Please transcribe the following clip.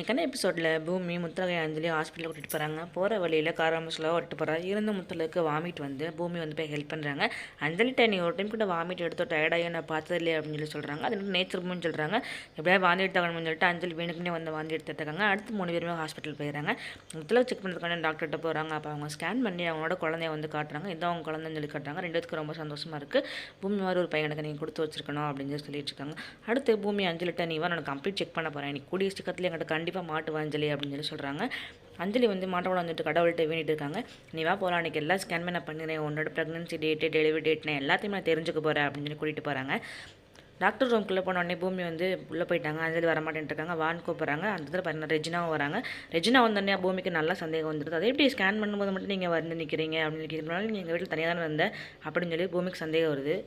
இன்றைக்கான எபிசோடில் பூமி முத்தலகை அஞ்சலி ஹாஸ்பிட்டலில் கூட்டிகிட்டு போகிறாங்க போகிற வழியில் காராமசில் விட்டு போகிறாங்க இருந்த முத்தலுக்கு வாமிட் வந்து பூமி வந்து போய் ஹெல்ப் பண்ணுறாங்க அஞ்சலிட்ட நீ ஒரு டைம் கூட வாமிட் எடுத்து டயர்டாகி நான் பார்த்தது இல்லையே அப்படின்னு சொல்லி சொல்கிறாங்க அது வந்து நேச்சர் பூமின்னு சொல்கிறாங்க எப்படியா வாந்தி எடுத்தாங்கன்னு சொல்லிட்டு அஞ்சலி வேணுக்குன்னே வந்து வாந்தி எடுத்துட்டாங்க அடுத்து மூணு பேருமே ஹாஸ்பிட்டல் போயிடுறாங்க. முத்தலை செக் பண்ணுறதுக்கான டாக்டர்கிட்ட போகிறாங்க அப்போ அவங்க ஸ்கேன் பண்ணி அவங்களோட குழந்தைய வந்து காட்டுறாங்க. இதான் அவங்க குழந்தைன்னு சொல்லி காட்டுறாங்க. ரெண்டு ரொம்ப சந்தோஷமாக இருக்குது பூமி மாதிரி ஒரு பையனுக்கு நீங்கள் கொடுத்து வச்சிருக்கணும் அப்படின்னு சொல்லி சொல்லிட்டு இருக்காங்க. அடுத்து பூமி அஞ்சலிட்ட நீ வந்து கம்ப்ளீட் செக் பண்ண போகிறேன் நீ கூடிய சீக்கிரத்தில் என்கிட்ட கண்டிப்பாக மாட்டுவா அஞ்சலி அப்படின்னு சொல்லி சொல்கிறாங்க அஞ்சலி வந்து மாட்டோட வந்துட்டு கடவுள்கிட்ட வேண்டிட்டு இருக்காங்க. நீ வா போகலாம் அன்றைக்கி எல்லாம் ஸ்கேன் நான் பண்ணிடுறேன் உன்னோட ப்ரெக்னன்சி டேட்டு டெலிவரி டேட் நான் எல்லாத்தையும் நான் தெரிஞ்சுக்க போகிறேன் அப்படின்னு சொல்லி கூட்டிகிட்டு போகிறாங்க டாக்டர் ரூம்குள்ளே போன உடனே பூமி வந்து உள்ளே போயிட்டாங்க. அஞ்சலி வரமாட்டேன்ட்டு இருக்காங்க வான் கூப்பிட்றாங்க. அந்த இடத்துல பாருங்க ரெஜினாவும் வராங்க. ரெஜினா வந்தோடனே பூமிக்கு நல்லா சந்தேகம் வந்துடுது அதை எப்படி ஸ்கேன் பண்ணும்போது மட்டும் நீங்கள் வந்து நிற்கிறீங்க அப்படின்னு கேட்கறதுனால நீங்கள் எங்கள் வீட்டில் தனியாக தானே இருந்த அப்படின்னு சொல்லி பூமிக்கு சந்தேகம் வருது.